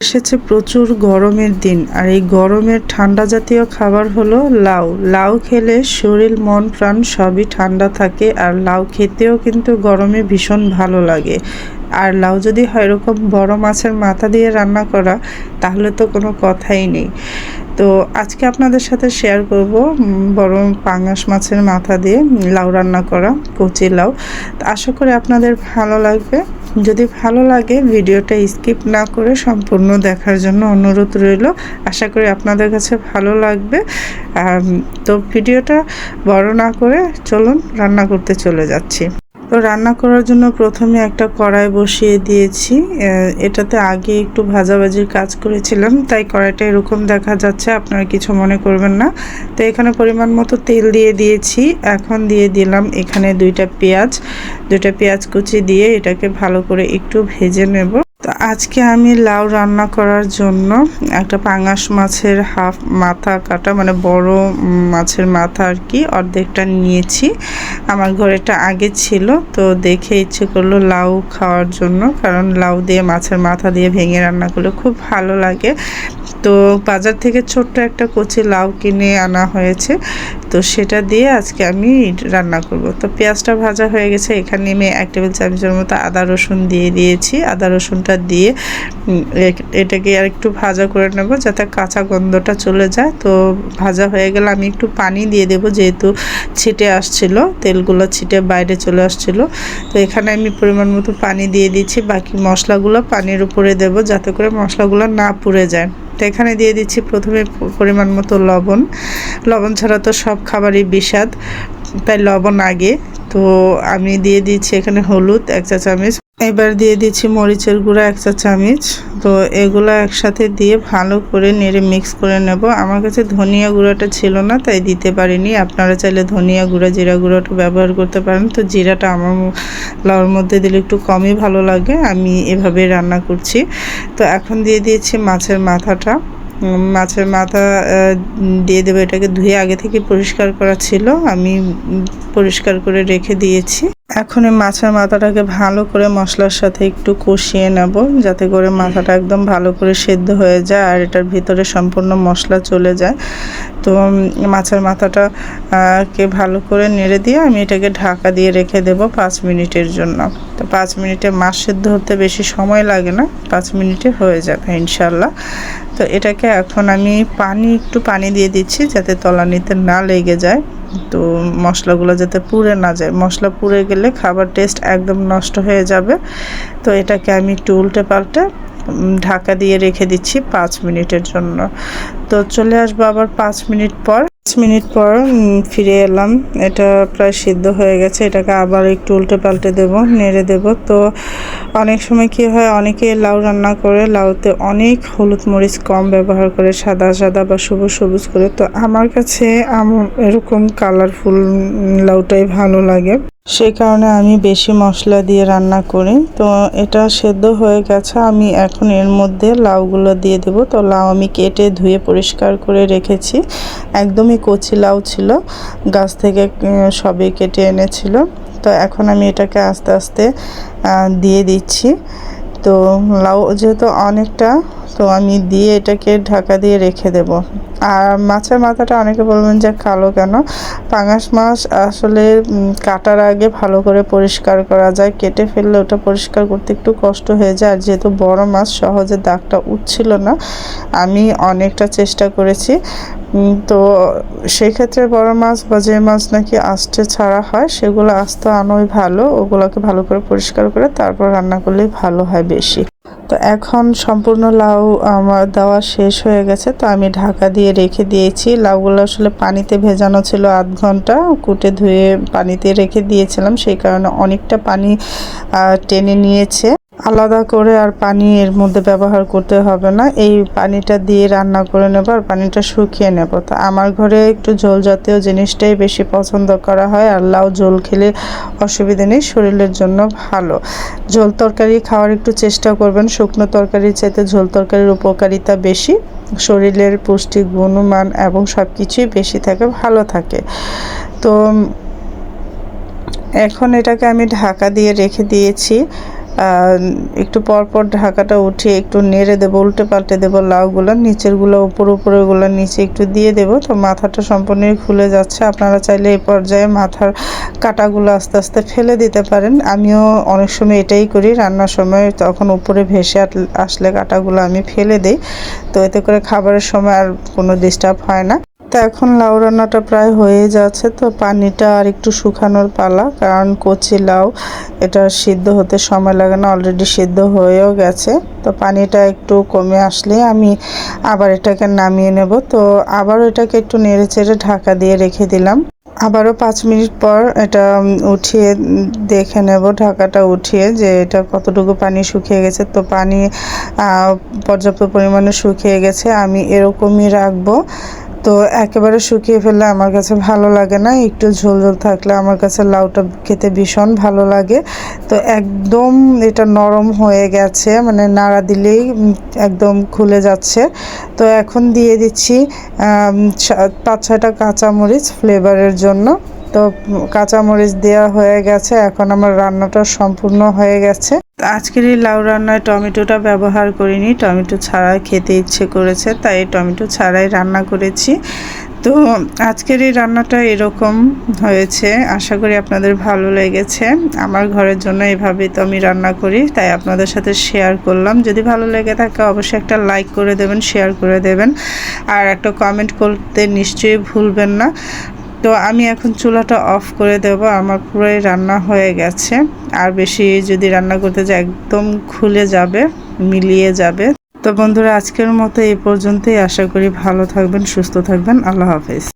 এসেছে প্রচুর গরমের দিন, আর এই গরমের ঠান্ডা জাতীয় খাবার হলো লাউ। লাউ খেলে শরীর, মন, প্রাণ সবই ঠান্ডা থাকে, আর লাউ খেতেও কিন্তু গরমে ভীষণ ভালো লাগে। আর লাউ যদি হয় এরকম বড় মাছের মাথা দিয়ে রান্না করা, তাহলে তো কোনো কথাই নেই। তো আজকে আপনাদের সাথে শেয়ার করব বড় পাঙাশ মাছের মাথা দিয়ে লাউ রান্না করা, কচি লাউ। আশা করি আপনাদের ভালো লাগবে। যদি ভালো লাগে ভিডিওটা স্কিপ না করে সম্পূর্ণ দেখার জন্য অনুরোধ রইল। আশা করি আপনাদের কাছে ভালো লাগবে। তো ভিডিওটা বড় না করে চলুন রান্না করতে চলে যাচ্ছি। তো রান্না করার জন্য প্রথমে একটা কড়াই বসিয়ে দিয়েছি। এটাতে আগে একটু ভাজাভাজির কাজ করেছিলাম, তাই কড়াইটা এরকম দেখা যাচ্ছে, আপনারা কিছু মনে করবেন না। তো এখানে পরিমাণ মতো তেল দিয়ে দিয়েছি। এখন দিয়ে দিলাম এখানে দুইটা পেঁয়াজ। দুইটা পেঁয়াজ কুচি দিয়ে এটাকে ভালো করে একটু ভেজে নেব। তো আজকে আমি লাউ রান্না করার জন্য একটা পাঙাশ মাছের হাফ মাথা কাটা মানে বড় মাছের মাথা আর কি, অর্ধেকটা নিয়েছি। আমার ঘরেটা আগে ছিল, তো দেখে ইচ্ছে করল লাউ খাওয়ার জন্য, কারণ লাউ দিয়ে মাছের মাথা দিয়ে ভেঙে রান্না করলে খুব ভালো লাগে। তো বাজার থেকে ছোট্ট একটা কচি লাউ কিনে আনা হয়েছে। তো সেটা দিয়ে আজকে আমি রান্না করব। তো পেঁয়াজটা ভাজা হয়ে গেছে। এখানে আমি এক টেবিল চামচের মতো আদা রসুন দিয়ে দিয়েছি। আদা রসুনটা দিয়ে এটাকে আর একটু ভাজা করে নেব যাতে কাঁচা গন্ধটা চলে যায়। তো ভাজা হয়ে গেলে আমি একটু পানি দিয়ে দেব যেহেতু ছিটে আসছিল, তেলগুলো ছিটে বাইরে চলে আসছিল। তো এখানে আমি পরিমাণ মতো পানি দিয়ে দিচ্ছি। বাকি মশলাগুলো পানির উপরে দেব যাতে করে মশলাগুলো না পুড়ে যায়। তো এখানে দিয়ে দিচ্ছি প্রথমে পরিমাণ মতো লবণ। লবণ ছাড়া তো সব খাবারই বিষাদ, তাই লবণ আগে। তো আমি দিয়ে দিচ্ছি এখানে হলুদ, এক চা চামচ এবার দিয়ে দিচ্ছি মরিচের গুঁড়া, এক চা চামচ তো এগুলো একসাথে দিয়ে ভালো করে নেড়ে মিক্স করে নেব। আমার কাছে ধনিয়া গুঁড়াটা ছিল না, তাই দিতে পারিনি। আপনারা চাইলে ধনিয়া গুঁড়া, জিরা গুঁড়াটা ব্যবহার করতে পারেন। তো জিরাটা আমার লাউর মধ্যে দিলে একটু কমই ভালো লাগে। আমি এভাবে রান্না করছি। তো এখন দিয়ে দিয়েছি মাছের মাথাটা। মাছের মাথা দিয়ে দেবো। এটাকে ধুয়ে আগে থেকে পরিষ্কার করা ছিল। আমি পরিষ্কার করে রেখে দিয়েছি। এখন মাছের মাথাটাকে ভালো করে মশলার সাথে একটু কষিয়ে নেব, যাতে করে মাথাটা একদম ভালো করে সেদ্ধ হয়ে যায় আর এটার ভিতরে সম্পূর্ণ মশলা চলে যায়। তো মাছের মাথাটা কে ভালো করে নেড়ে দিয়ে আমি এটাকে ঢাকা দিয়ে রেখে দেব পাঁচ মিনিটের জন্য। তো, পাঁচ মিনিটে মাছ সেদ্ধ হতে বেশি সময় লাগে না, পাঁচ মিনিটে হয়ে যাবে ইনশাল্লাহ তো, এটাকে এখন আমি পানি, একটু পানি দিয়ে দিচ্ছি যাতে তলানিতে না লেগে যায়। তো মশলাগুলো যাতে পুড়ে না যায়। মশলা পুড়ে গেলে খাবার টেস্ট একদম নষ্ট হয়ে যাবে। তো এটাকে আমি একটু উল্টে পাল্টে ঢাকা দিয়ে রেখে দিচ্ছি পাঁচ মিনিটের জন্য। তো চলে আসব আবার পাঁচ মিনিট পর। পাঁচ মিনিট পর ফিরে এলাম। এটা প্রায় সিদ্ধ হয়ে গেছে। এটাকে আবার একটু উল্টে পাল্টে দেব, নেড়ে দেব। তো অনেক সময় কি হয়, অনেকে লাউ রান্না করে, লাউতে অনেক হলুদ মরিচ কম ব্যবহার করে, সাদা সাদা বা সবুজ সবুজ করে। তো আমার কাছে এরকম কালারফুল লাউটাই ভালো লাগে। সেই কারণে আমি বেশি মশলা দিয়ে রান্না করি। তো এটা সেদ্ধ হয়ে গেছে, আমি এখন এর মধ্যে লাউগুলো দিয়ে দেব। তো লাউ আমি কেটে ধুয়ে পরিষ্কার করে রেখেছি। একদমই কচি লাউ ছিল, গাছ থেকে সবে কেটে এনেছিল। তো এখন আমি এটাকে আস্তে আস্তে দিয়ে দিচ্ছি। তো লাউ যেহেতু অনেকটা, তো আমি দিয়ে এটাকে ঢাকা দিয়ে রেখে দেব। আর মাছের মাথাটা অনেকে বলবেন যে কালো কেন? পাঙাশ মাছ আসলে কাটার আগে ভালো করে পরিষ্কার করা যায়। কেটে ফেললে ওটা পরিষ্কার করতে একটু কষ্ট হয়ে যায়। আর যেহেতু বড় মাছ, সহজে দাগটা উঠছিল না, আমি অনেকটা চেষ্টা করেছি। তো সেই ক্ষেত্রে বড় মাছ বা যে মাছ নাকি আস্তে ছাড়া হয়, সেগুলো আস্ত আনোই ভালো, ওগুলোকে ভালো করে পরিষ্কার করে তারপর রান্না করলেই ভালো হয় বেশি। তো এখন সম্পূর্ণ লাউ আমার দেওয়া শেষ হয়ে গেছে, তো আমি ঢাকা দিয়ে রেখে দিয়েছি। লাউগুলো আসলে পানিতে ভেজানো ছিল আধ ঘণ্টা, কুটে ধুয়ে পানিতে রেখে দিয়েছিলাম, সেই কারণে অনেকটা পানি টেনে নিয়েছে। আলাদা করে আর পানি এর মধ্যে ব্যবহার করতে হবে না। এই পানিটা দিয়ে রান্না করে নেব আর পানিটা শুকিয়ে নেব। তো আমার ঘরে একটু ঝোল জাতীয় জিনিসটাই বেশি পছন্দ করা হয়। আর লাউ ঝোল খেলে অসুবিধা নেই, শরীরের জন্য ভালো। ঝোল তরকারি খাওয়ার একটু চেষ্টা করবেন। শুকনো তরকারির চাইতে ঝোল তরকারির উপকারিতা বেশি। শরীরের পুষ্টি, গুণমান এবং সব কিছুই বেশি থাকে, ভালো থাকে। তো এখন এটাকে আমি ঢাকা দিয়ে রেখে দিয়েছি। একটু পর পর ঢাকাটা উঠিয়ে একটু নেড়ে দেবো, উল্টে পাল্টে দেবো লাউগুলো, নিচেরগুলো, উপর উপরেগুলো নিচে একটু দিয়ে দেবো। তো মাথাটা সম্পূর্ণই খুলে যাচ্ছে। আপনারা চাইলে এই পর্যায়ে মাথার কাটাগুলো আস্তে আস্তে ফেলে দিতে পারেন। আমিও অনেক সময় এটাই করি, রান্নার সময় তখন উপরে ভেসে আসলে কাটাগুলো আমি ফেলে দিই। তো এতে করে খাবারের সময় আর কোনো ডিস্টার্ব হয় না। তো এখন লাউ রান্নাটা প্রায় হয়ে যাচ্ছে, তো পানিটা আর একটু শুকানোর পালা। কারণ কচি লাউ, এটা সিদ্ধ হতে সময় লাগে না অলরেডি সিদ্ধ হয়েও গেছে। তো পানিটা একটু কমে আসলে আমি আবার এটাকে নামিয়ে নেব। তো আবার এটাকে একটু নেড়ে চেড়ে ঢাকা দিয়ে রেখে দিলাম। আবারও পাঁচ মিনিট পর এটা উঠিয়ে দেখে নেব, ঢাকাটা উঠিয়ে যে এটা কতটুকু পানি শুকিয়ে গেছে। তো পানি পর্যাপ্ত পরিমাণে শুকিয়ে গেছে, আমি এরকমই রাখব। তো একেবারে শুকিয়ে ফেললে আমার কাছে ভালো লাগে না। একটু ঝোল ঝোল থাকলে আমার কাছে লাউটা খেতে ভীষণ ভালো লাগে। তো একদম এটা নরম হয়ে গেছে মানে নাড়া দিলেই একদম খুলে যাচ্ছে। তো এখন দিয়ে দিচ্ছি পাঁচ ছয়টা কাঁচামরিচ ফ্লেভারের জন্য। তো কাঁচামরিচ দেওয়া হয়ে গেছে, এখন আমার রান্নাটা সম্পূর্ণ হয়ে গেছে। আজকের এই লাউ রান্নায় টমেটোটা ব্যবহার করিনি। টমেটো ছাড়া খেতে ইচ্ছে করেছে, তাই টমেটো ছাড়াই রান্না করেছি। তো আজকের এই রান্নাটা এরকম হয়েছে, আশা করি আপনাদের ভালো লেগেছে। আমার ঘরের জন্য এভাবেই তো আমি রান্না করি, তাই আপনাদের সাথে শেয়ার করলাম। যদি ভালো লেগে থাকে অবশ্যই একটা লাইক করে দেবেন শেয়ার করে দেবেন। আর একটা কমেন্ট করতে নিশ্চয়ই ভুলবেন না। তো আমি এখন চুলাটা অফ করে দেব, আমার পুরোই রান্না হয়ে গেছে। আর বেশি যদি রান্না করতে যাই, একদম খুলে যাবে, মিলিয়ে যাবে। তো বন্ধুরা, আজকের মতো এই পর্যন্তই। আশা করি ভালো থাকবেন, সুস্থ থাকবেন। আল্লাহ হাফেজ।